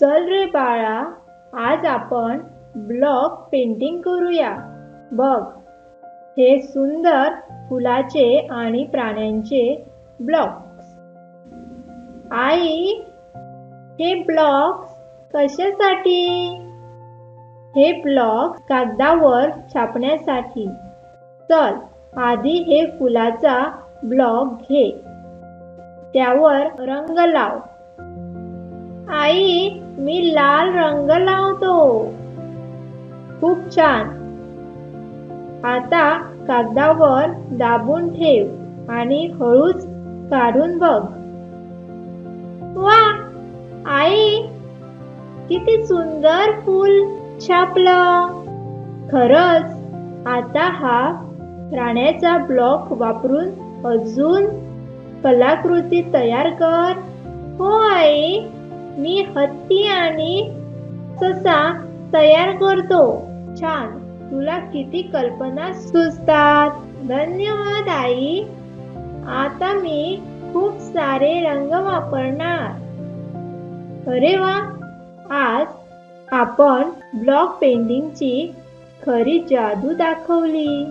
चल रे बाळा आज आपण ब्लॉक पेंटिंग करूया. बघ हे सुंदर फुलाचे आणि प्राण्यांचे ब्लॉक्स आई हे ब्लॉक्स कशासाठी? हे ब्लॉक कागदावर छापण्यासाठी. चल आधी हे फुलाचा ब्लॉक घे. त्यावर रंग लाव. आई मी लाल रंग लावतो. खूप छान. आता कागदावर दाबून ठेव आणि हळूच काढून बघ. वा! आई किती सुंदर फूल छापलं. खरंच आता हा प्राण्याचा ब्लॉक वापरून अजून कलाकृती तयार कर. हत्ती आणि ससा तयार करतो. छान. तुला किती कल्पना सुचतात. धन्यवाद आई. आता मी खूप सारे रंग वापरणार. अरे वा. आज आपण ब्लॉक पेंटिंगची खरी जादू दाखवली.